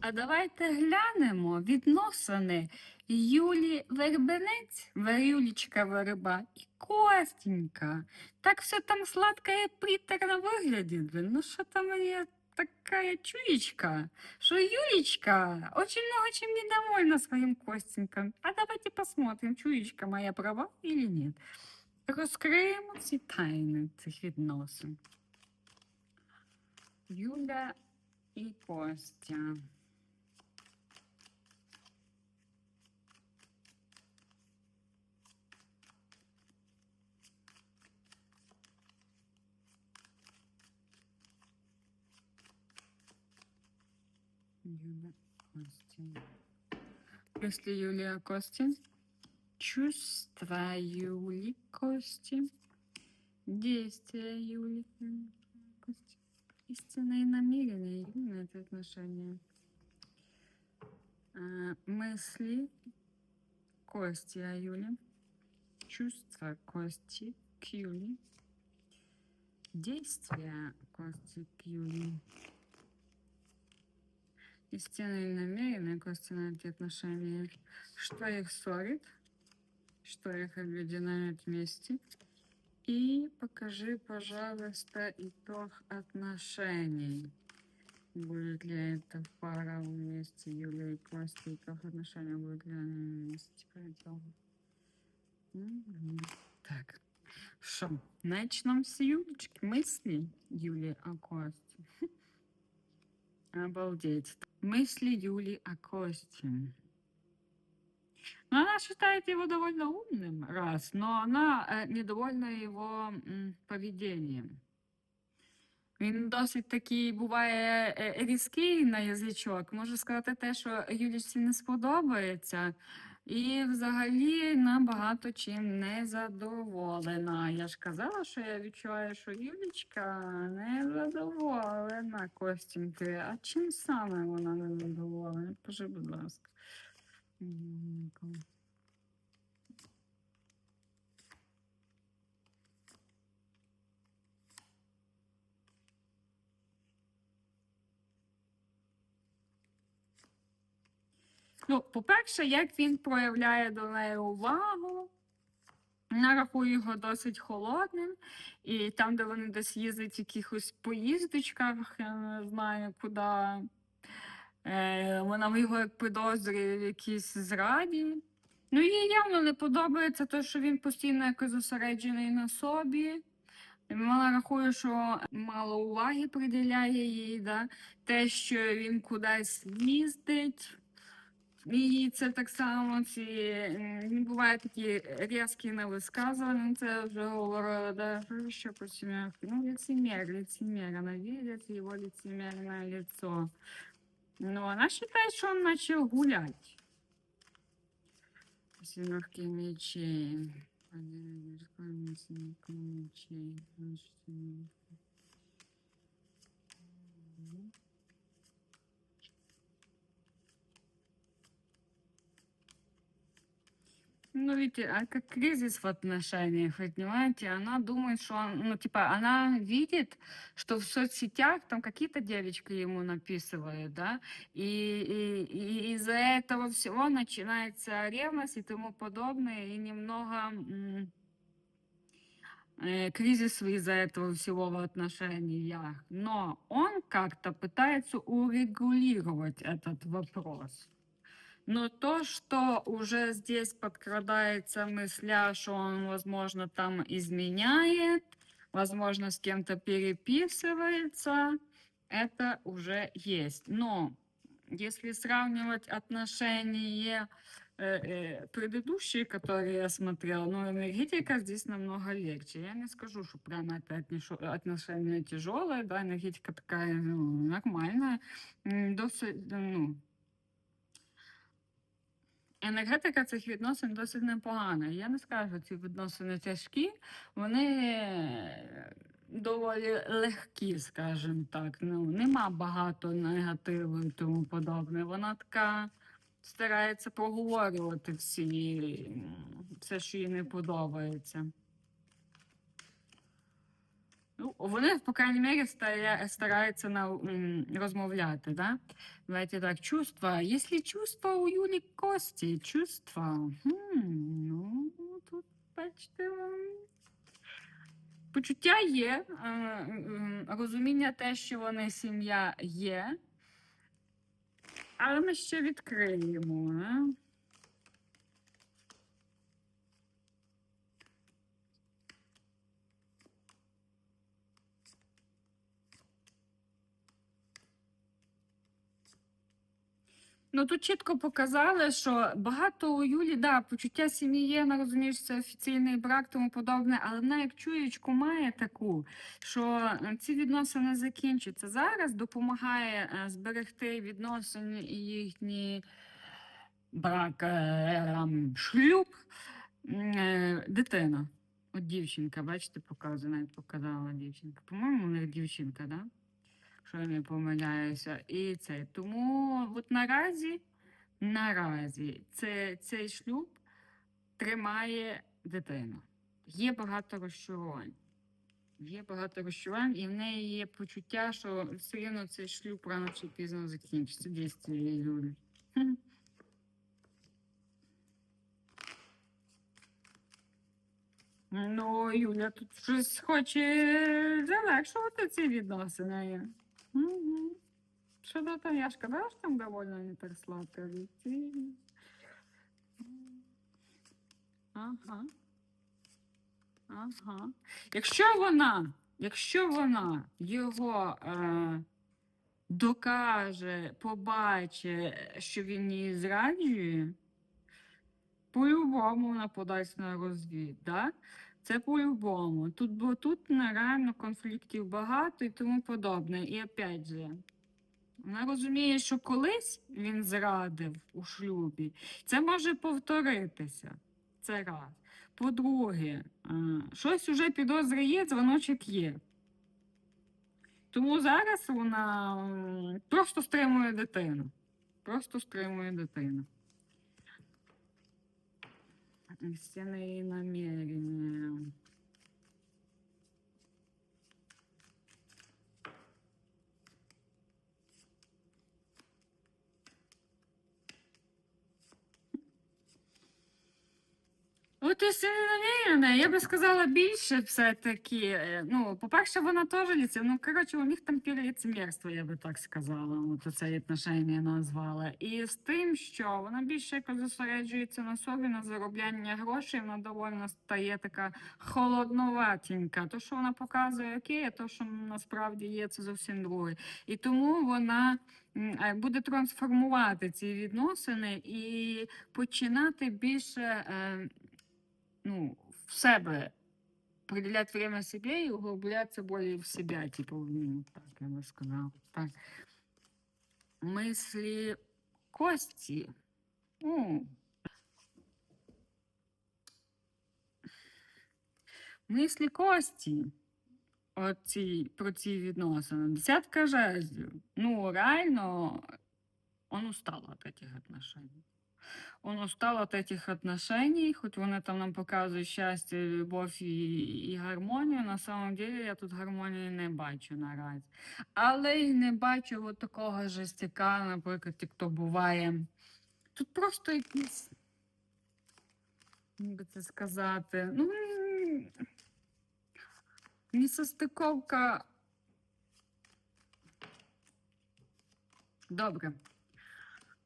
А давайте глянемо відносини Юлі Вербенець, Юлічка Верба і Костенька. Так все там сладко і приторно виглядить. Ну що там є такая чуечка, что Юлечка очень много чем недовольна своим Костеньком. А давайте посмотрим, чуечка моя права или нет. Розкриємо ці тайни цих відносин. Юля і Костя. Юля Костя. Если Юлия Костя. Чувства Юли Кости. Действия Юли Кости. Истинные намерения Юли на это отношение. А, мысли Кости о Юле. Чувства Кости к Юле. Действия Кости к Юле. Истинные намерения Кости на эти отношения. Что их ссорит? Что их объединяет вместе? И покажи, пожалуйста, итог отношений. Будет ли эта пара вместе, Юлия и Костя, итог отношений будет ли они вместе по итогу? Так, что, начнем с Юлечки. Мысли Юлии о Косте. Обалдеть. Мысли Юли о Косте. Ну, она считает его довольно умным, раз, но она э, недовольна его м, поведением. Він досить такий буває е, різкий на язичок. Можу сказати те, що Юлічці не сподобається. І взагалі набагато чим не задоволена. Я ж казала, що я відчуваю, що Юлічка не задоволена Костіньки. А чим саме вона не задоволена? Пожи, будь ласка. Ну, по-перше, як він проявляє до неї увагу. Вона рахує його досить холодним, і там, де вони десь їздять в якихось поїздочках, я не знаю куди. Е, вона його як підозрює в якійсь зраді. Ну, їй явно не подобається те, що він постійно якось зосереджений на собі. Вона рахує, що мало уваги приділяє їй, да? те, що він кудись їздить. І це так само ці м, бувають такі різкі невисказування, це вже говорила, да, що по сім'ях. Ну, лицемер, лицемер, она видит его лицемерное лицо. Но она считает, что он начал гулять. Семерки мечей. Один верховный семерка мечей. Значит, Ну, видите, а как кризис в отношениях, понимаете? Она думает, что, он, ну, типа, она видит, что в соцсетях там какие-то девочки ему написывают, да, и, и, и из-за этого всего начинается ревность и тому подобное, и немного э, кризис из-за этого всего в отношениях. Но он как-то пытается урегулировать этот вопрос. Но то, что уже здесь подкрадается мысля, что он, возможно, там изменяет, возможно, с кем-то переписывается, это уже есть. Но если сравнивать отношения э, э, предыдущие, которые я смотрела, ну, энергетика здесь намного легче. Я не скажу, что прямо это отношения тяжелые, да, энергетика такая ну, нормальная, досить, ну, Енергетика цих відносин досить непогана. Я не скажу, ці відносини тяжкі, вони е, доволі легкі, скажімо так. Ну, нема багато негативу і тому подобне. Вона така старається проговорювати всі, все, що їй не подобається. Ну, вони, по крайней мере, стараються на, розмовляти, да? Давайте так, чувства. Если чувства у Юлі Кості, чувства. Хм, ну, тут, бачите, почуття є, е, розуміння те, що вони сім'я є. Але ми ще відкриємо. Не? Ну тут чітко показали, що багато у Юлі, да, почуття сім'ї є, вона розуміє, що це офіційний брак, тому подобне, але вона як чуєчку має таку, що е, ці відносини закінчаться. Зараз допомагає е, зберегти відносини і їхній брак, е, ем, шлюб, дитина. От дівчинка, бачите, показує, навіть показала дівчинка. По-моєму, у них дівчинка, да? Що я не помиляюся. І це. Тому от наразі, наразі це, цей шлюб тримає дитину. Є багато розчарувань. Є багато розчарувань, і в неї є почуття, що все рівно цей шлюб рано чи пізно закінчиться дійсно Юлі. Хм. Ну, Юля тут щось хоче залегшувати ці відносини. Угу. Що до того, я ж казала, там довольно не так сладко. Ага. Ага. Якщо вона, якщо вона його е, докаже, побачить, що він її зраджує, по-любому вона подасть на розвід, да? Це по-любому. Тут, бо тут реально конфліктів багато і тому подобне. І опять же, вона розуміє, що колись він зрадив у шлюбі. Це може повторитися. Це раз. По-друге, щось уже підозри є, дзвоночок є. Тому зараз вона просто стримує дитину. Просто стримує дитину. Истинные намерения. От і намірена, я би сказала більше все-таки. Е, Ну, по-перше, вона теж ліце. Ну, коротше, у них там півліцемірство, я би так сказала. От це відношення назвала. І з тим, що вона більше якось зосереджується на собі, на заробляння грошей, вона доволі стає така холодноватенька. То, що вона показує, окей, а то, що насправді є, це зовсім друге. І тому вона е, буде трансформувати ці відносини і починати більше Е, ну, в себе приділять время себе і углубляться более в себя, типа, ну, так я бы сказала. Так. Мысли Кости. Ну, мислі Кості. Оці, про ці відносини. Десятка жезлів. Ну, реально, он устал от этих отношений. Он устал от этих отношений, хоть вони там нам показують щастя, любов і, і гармонію. На самом деле я тут гармонії не бачу наразі. Але й не бачу от такого жестяка, наприклад, як то буває. Тут просто якісь, як би це сказати, ну, несостиковка. Добре.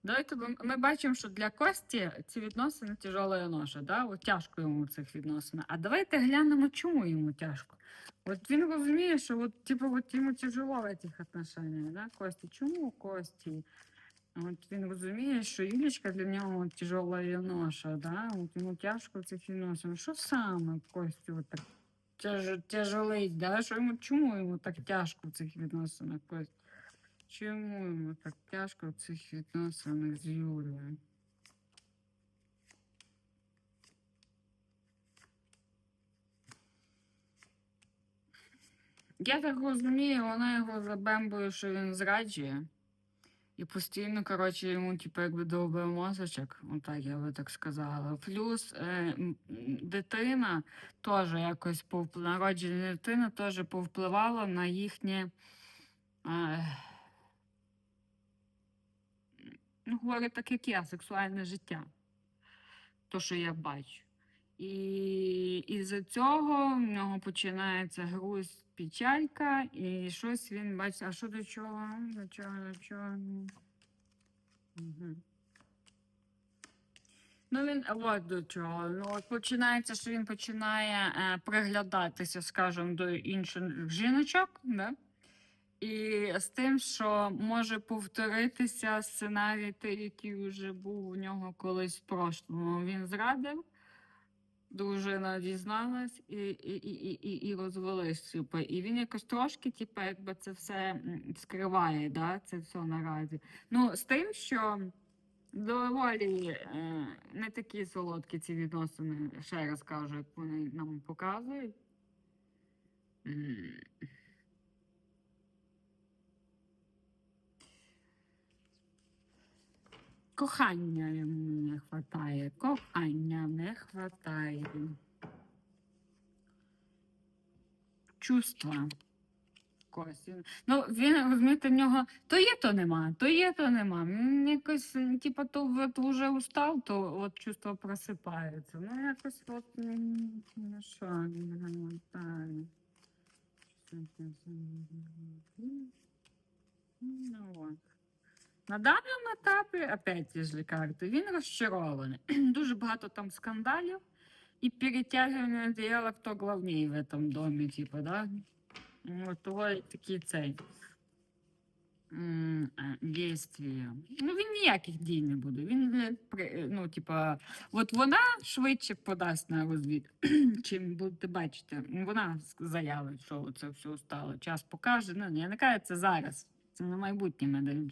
Давайте ми бачимо, що для Кості ці відносини тяжела ноша, да? От тяжко йому цих відносинах. А давайте глянемо, чому йому тяжко. От він розуміє, що от, типу, от йому тяжело в цих отношениях, да, Кості? Чому Кості? От він розуміє, що Юлічка для нього от тяжела ноша, да? От йому тяжко в цих відносинах. Що саме Кості от так тяж, тяжелить, да? Що йому, чому йому так тяжко в цих відносинах, Кості? Чому йому так тяжко в цих відносинах з Юлею? Я так розумію, вона його забембує, що він зраджує. І постійно, коротше, йому, типу, якби довбив мозочок, отак я би так сказала. Плюс е, дитина теж якось повп... народження дитини теж повпливало на їхнє. Е, ну, говорю так, як я, сексуальне життя. То, що я бачу. І із-за цього в нього починається груз, печалька, і щось він бачить. А що до чого? До чого, до чого? Угу. Ну, він от до чого. Ну, от починається, що він починає е, приглядатися, скажімо, до інших жіночок, да? І з тим, що може повторитися сценарій, той, який вже був у нього колись в прошлому. Він зрадив, дружина дізналась і, і, і, і, і, розвелись. І він якось трошки, типу, якби це все скриває, да? це все наразі. Ну, з тим, що доволі е, не такі солодкі ці відносини, ще раз кажу, як вони нам показують. Кохання йому не хватає. Кохання не хватає. Чувства. Ну, він, розумієте, в нього то є, то нема, то є, то нема. Якось, м, типа, то от вже устав, то от чувство просипається. Ну, якось от, ну що, не хватає. Ну, от. На даному етапі, опять ті ж він розчарований. Дуже багато там скандалів і перетягування одеяла, хто главній в цьому домі, типу, да? От того такий цей дійствія. Ну, він ніяких дій не буде. Він, ну, типа, от вона швидше подасть на розвід, чим будете бачити. Вона заявить, що це все стало. Час покаже. Ну, я не кажу, це зараз. Це на майбутнє.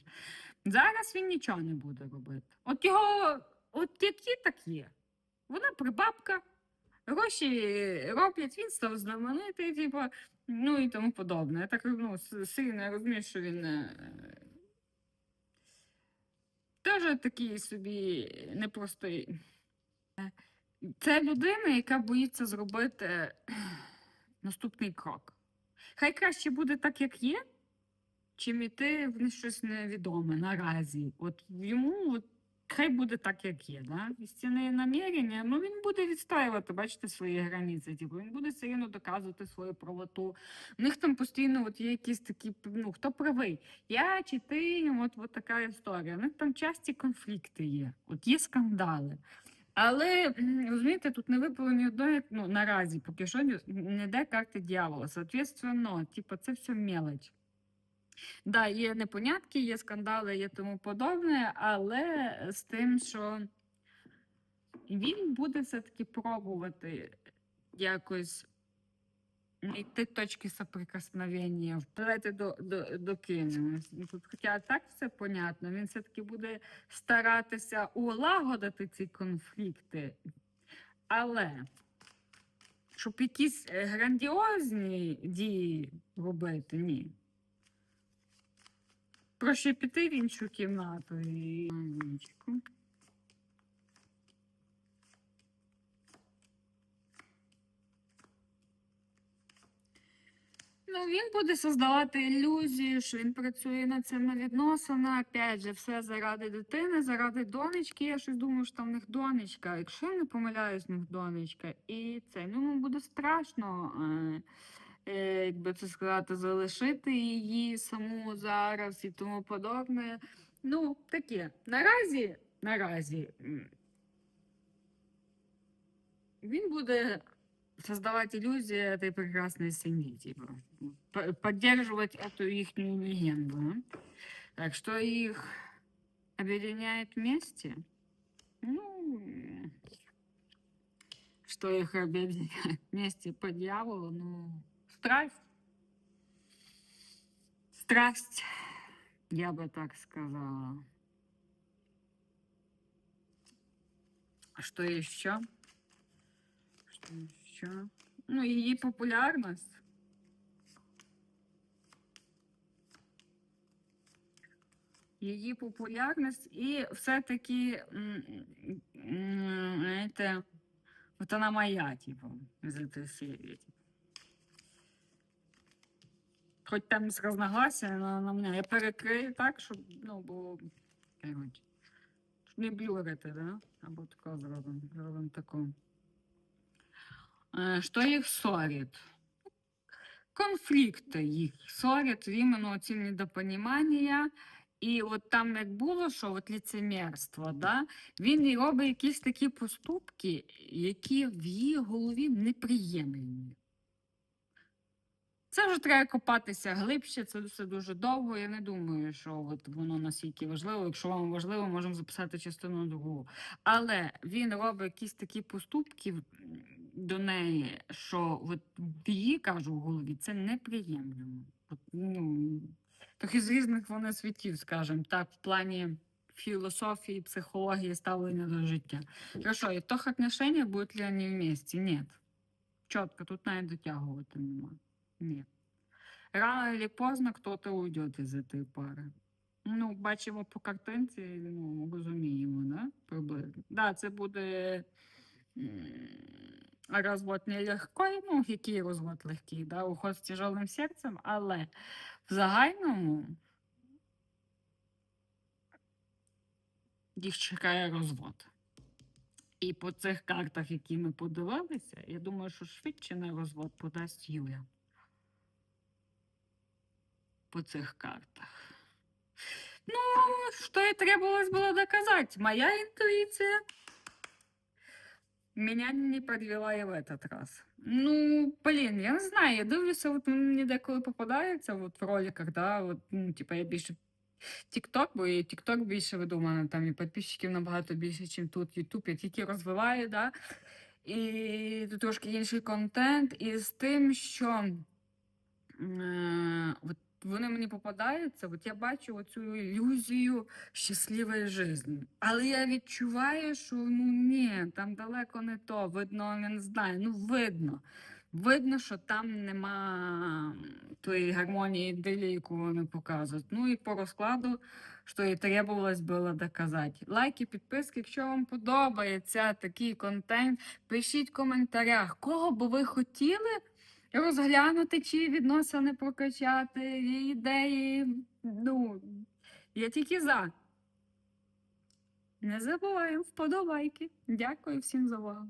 Зараз він нічого не буде робити. От його, от є, так є. Вона прибабка, гроші роблять, він став знаменитий, типу, ну і тому подобне. Я так ну, сильно розумію, що він е, теж такий собі непростий. Це людина, яка боїться зробити е, наступний крок. Хай краще буде так, як є, чим іти в щось невідоме наразі. От йому от, хай буде так, як є. Да? Істинне намірення, ну він буде відстоювати, бачите, свої границі. Типу, він буде все рівно доказувати свою правоту. У них там постійно от є якісь такі, ну хто правий? Я чи ти, от, от така історія. У них там часті конфлікти є, от є скандали. Але розумієте, тут не випало ні одної, ну наразі поки що не йде карти дьявола. Соответственно, типу, це все мелоч. Да, є непонятки, є скандали, є тому подобне, але з тим, що він буде все-таки пробувати якось знайти точки соприкосновення, вплити до, до, до Києва. Хоча так все понятно, він все-таки буде старатися улагодити ці конфлікти, але щоб якісь е, грандіозні дії робити, ні. Проще піти в іншу кімнату і Анічку. Ну, він буде создавати ілюзію, що він працює над цими відносинами. Опять же, все заради дитини, заради донечки. Я щось думаю, що там в них донечка. Якщо я не помиляюсь, в них донечка. І це ну, буде страшно. Е, е, як би це сказати, залишити її саму зараз і тому подобне. Ну, таке. Наразі, наразі м, він буде создавать иллюзии этой прекрасной семьи, типа. П- Поддерживать эту их легенду. да. Так что их объединяет вместе? Ну, м, что их объединяет вместе по дьяволу? Ну, страсть. Страсть, я бы так сказала. Что еще? Что еще? Ну, її популярність. її популярність і все-таки знаєте, от вона моя, типу, з цієї. Хоч там з разногласия, але вона мене. Я перекрию так, щоб ну. Коротше. Щоб не блюрити, да? Або тако зробимо. Зробимо таку. Е, Що їх ссорить? Конфлікти їх ссорять іменно ці недопонімання. І от там як було, що от ліцемірство, да? він робить якісь такі поступки, які в її голові неприємні. Це вже треба копатися глибше, це все дуже довго. Я не думаю, що от воно настільки важливо. Якщо вам важливо, можемо записати частину другу. Але він робить якісь такі поступки до неї, що от її кажу в голові це неприємно. От, ну, трохи з різних вони світів, скажімо так, в плані філософії, психології, ставлення до життя. Хорошо, в тох отношениях будут ли они вместе? Нет. Четко, тут навіть дотягувати нема. Ні. Рано или поздно кто-то уйдет из этой пари. Ну, бачимо по картинці, ну, розуміємо, да? Приблизно. Да, це буде розвод нелегкий, ну, який розвод легкий, да? уход з тяжелим серцем, але в загальному їх чекає розвод. І по цих картах, які ми подивилися, я думаю, що швидше на розвод подасть Юля. По цих картах. Ну, что и требовалось было доказать. Моя интуиция меня не подвела и в этот раз. Ну, блін, я не знаю, я дивлюся, от мені деколи попадається от в роликах, да, от, ну, типа я більше TikTok, бо і TikTok більше мене там і підписчиків набагато більше, ніж тут YouTube, я тільки розвиваю, да, і тут трошки інший контент, і з тим, що е, от вони мені попадаються, от я бачу оцю ілюзію щасливої житті. Але я відчуваю, що ну ні, там далеко не то. Видно, я не знаю, ну видно. Видно, що там нема тої гармонії ідилії, яку вони показують. Ну і по розкладу, що і требувалось було доказати. Лайки, підписки, якщо вам подобається такий контент, пишіть в коментарях, кого би ви хотіли розглянути, чи відносини прокачати, ідеї. Ну, я тільки за. Не забуваємо вподобайки. Дякую всім за увагу.